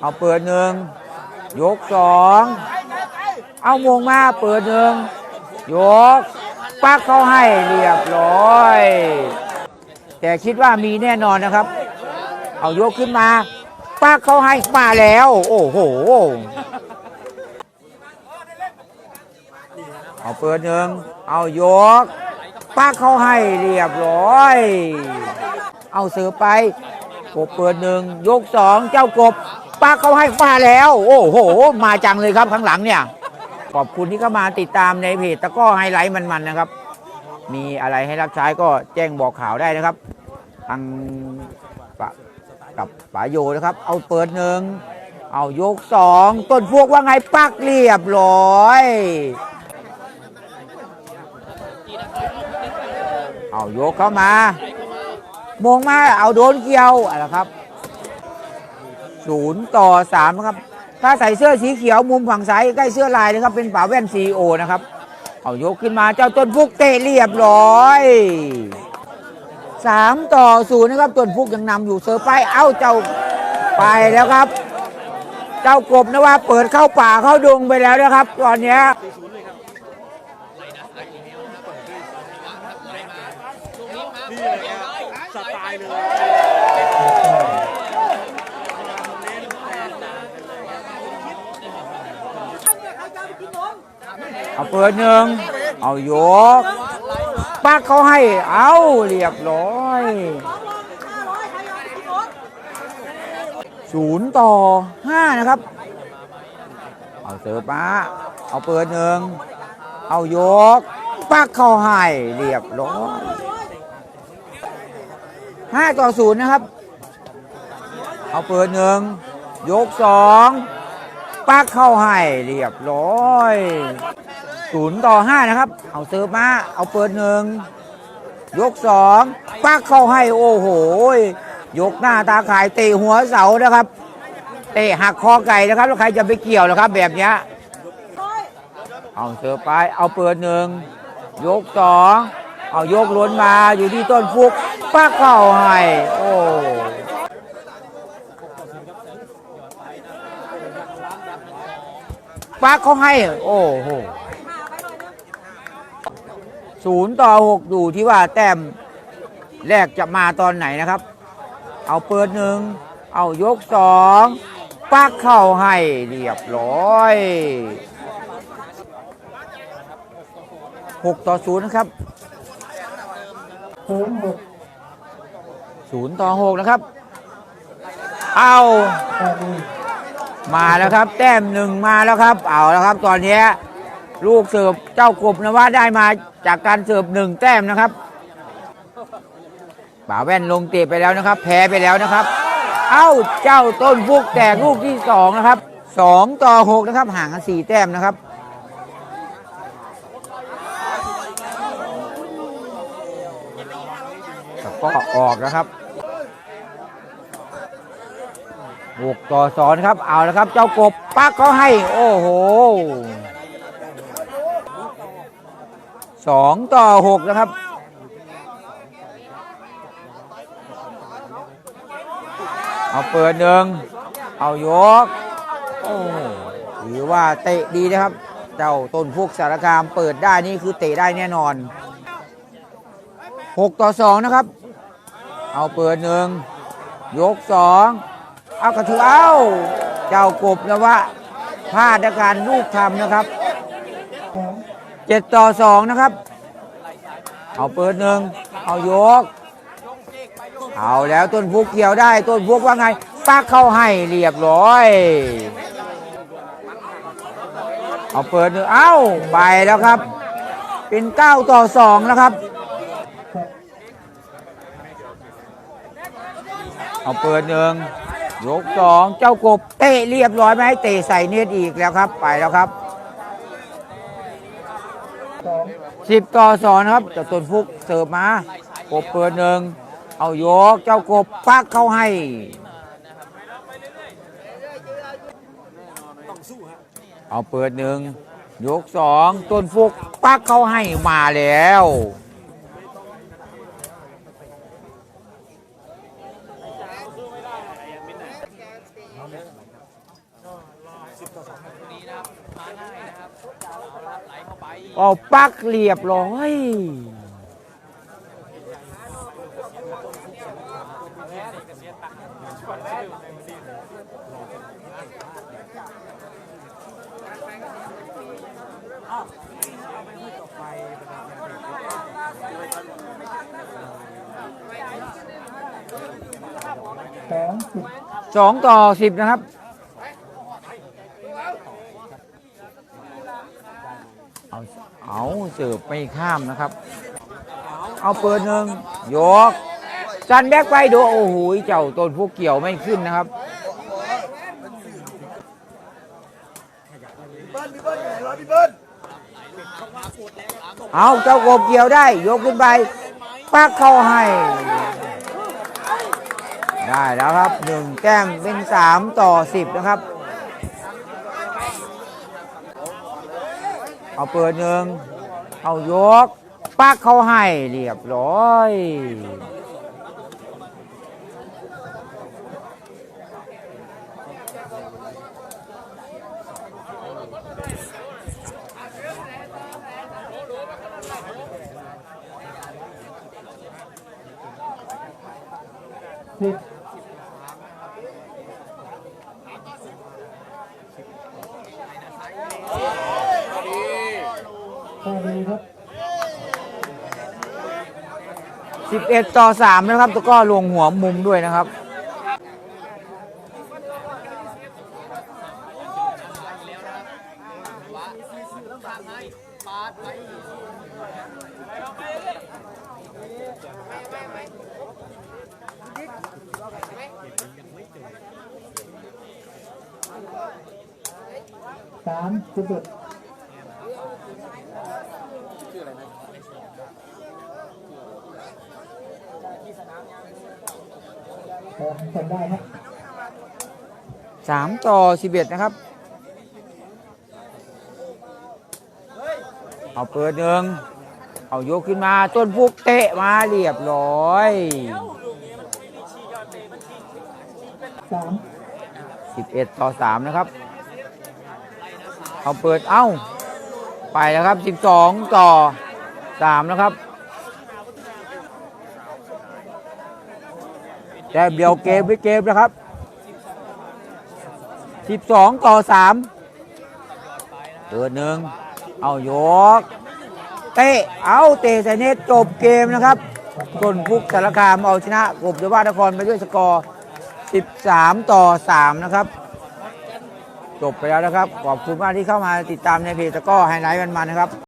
เอาเปิดหนึ่งยกสองเอามงมาเปิดหนึ่งยกปักเขาให้เรียบร้อย แต่คิดว่ามีแน่นอนนะครับ เอายกขึ้นมาปักเขาให้มาแล้ว โอ้โหเอาเปิดหนึ่งเอายกปักเขาให้เรียบร้อย เอาเสือไป กบเปิดหนึ่งยกสองเจ้ากบปักเขาให้มาแล้ว โอ้โห มาจังเลยครับข้างหลังเนี่ย ขอบคุณที่เข้ามาติดตามในเพจตะก้อไฮไลท์มันๆนะครับ มีอะไรให้รับใช้ก็แจ้งบอกข่าวได้นะครับ ทางปะกับป๋าโยนะครับ เอาเปิดหนึ่งเอายกสองต้นพวกว่าไงปักเรียบร้อยเอายกเข้ามา มงมาเอาโดนเกี่ยวอะไรครับศูนย์ต่อสามนะครับ ถ้าใส่เสื้อสีเขียวมุมฝั่งซ้ายใกล้เสื้อลายนะครับ เป็นป่าแว่นซีโอนะครับ เอายกขึ้นมาเจ้าต้นพุกเตะเรียบร้อยสามต่อศูนย์นะครับต้นพุกยังนำอยู่เซอร์ไปเอ้าเจ้าไปแล้วครับ เจ้ากบนะว่าเปิดเข้าป่าเข้าดงไปแล้วนะครับ ตอนเนี้ยเลยครับสไตล์เลย เอาเปิดหนึ่งเอายกปักเขาให้เอาเรียบร้อยศูนย์ต่อห้านะครับ เอาเสิร์ฟมาเอาเปิดหนึ่งเอายกปักเขาให้เรียบร้อยห้าต่อศูนย์นะครับ เอาเปิดหนึ่งยกสองปักเข้าให้เรียบร้อย ศูนย์ต่อห้านะครับ เอาเสิร์ฟมา เอาเปิดหนึ่งยกสองปักเข้าให้โอ้โห ยกหน้าตาขายเตะหัวเสานะครับ เตะหักคอไก่นะครับแล้วใครจะไปเกี่ยวนะครับ แบบเนี้ยเอาเสิร์ฟไป เอาเปิดหนึ่งยกสองเอายกล้นมาอยู่ที่ต้นฟุกปักเข้าให้โอ้ปักเขาให้ โอ้โห ศูนย์ต่อหกดูที่ว่าแต้มแรกจะมาตอนไหนนะครับ เอาเปิดหนึ่ง เอายกสองปักเข้าให้เรียบร้อยหกต่อศูนย์นะครับศูนย์ต่อหกนะครับ เอามาแล้วครับ แต้มหนึ่งมาแล้วครับ เอาแล้วครับตอนนี้ ลูกเสิร์ฟเจ้ากบนะว่าได้มาจากการเสิร์ฟหนึ่งแต้มนะครับป่าแว่นลงเตะไปแล้วนะครับ แพ้ไปแล้วนะครับ เอ้าเจ้าต้นพุกแตกลูกที่สองนะครับสองต่อหกนะครับ ห่างกันสี่แต้มนะครับก็ออกนะครับหกต่อสองนครับ เอาล้วครับ เจ้ากบปักเขาให้ โอ้โห สองต่อหกนะครับ เอาเปิดหนึ่งเอายกโอ้ถือว่าเตะดีนะครับ เจ้าต้นพวกสารคามเปิดได้นี่คือเตะได้แน่นอนหกต่อสองนะครับ เอาเปิดหนึ่งยกสองเอากระถือเอาเจ้ากบนะว่าพลาดการลูกทำนะครับ เจ็ดต่อสองนะครับ เอาเปิดหนึ่งเอายก เอาแล้วต้นพุกเกี่ยวได้ ต้นพุกว่าไงปักเข้าให้เรียบร้อย เอาเปิดหนึ่งเอ้าไปแล้วครับ เป็นเก้าต่อสองนะครับ เอาเปิดหนึ่งยกสองเจ้ากบเตะเรียบร้อยไหมเตะใส่เน็ตอีกแล้วครับ ไปแล้วครับ สิบต่อสองนครับเจ้าต้นฟุกเสิร์ฟมากบเปิดหนึ่งเอายกเจ้ากบปักเข้าให้เอาเปิดหนึ่งยกสองต้นฟุกปักเข้าให้มาแล้ว เอาปักเรียบร้อยสองต่อสิบนะครับ เอาเอาเสิร์ฟไม่ข้ามนะครับ เอาเปิดหนึ่งยกจันแบกไปดูโอ้โหเจ้าต้นพวกเกี่ยวไม่ขึ้นนะครับเอาเจ้ากบเกี่ยวได้ ยกขึ้นไปปักเข้าให้ ได้แล้วครับหนึ่งแต้มเป็นสามต่อสิบนะครับ เอาเปิดหนึ่งเอายกปักเข้าให้เรียบร้อย 11ต่อ3นะครับแล้วก็ลงหัวมุมด้วยนะครับสามสิบเอ็ด เออจำได้ครับ3ต่อ11นะครับ เอาเปิดหนึ่งเอายกขึ้นมาต้นพุกเตะมาเรียบร้อยสาม11ต่อ3นะครับ เอาเปิดเอ้า ไปแล้วครับ 12 ต่อ3นะครับแต่เดียวเกมไปเกมนะครับ 12 ต่อ 3เปิดหนึ่ง เอายก เตะ เอาเตะใส่เน็ตจบเกมนะครับต้นพุกสารคามเอาชนะกบเดว่านครไปด้วยสกอร์ 13 ต่อ 3 นะครับ จบไปแล้วนะครับ ขอบคุณมากที่เข้ามาติดตามในเพจตะก้อไฮไลท์มันๆนะครับ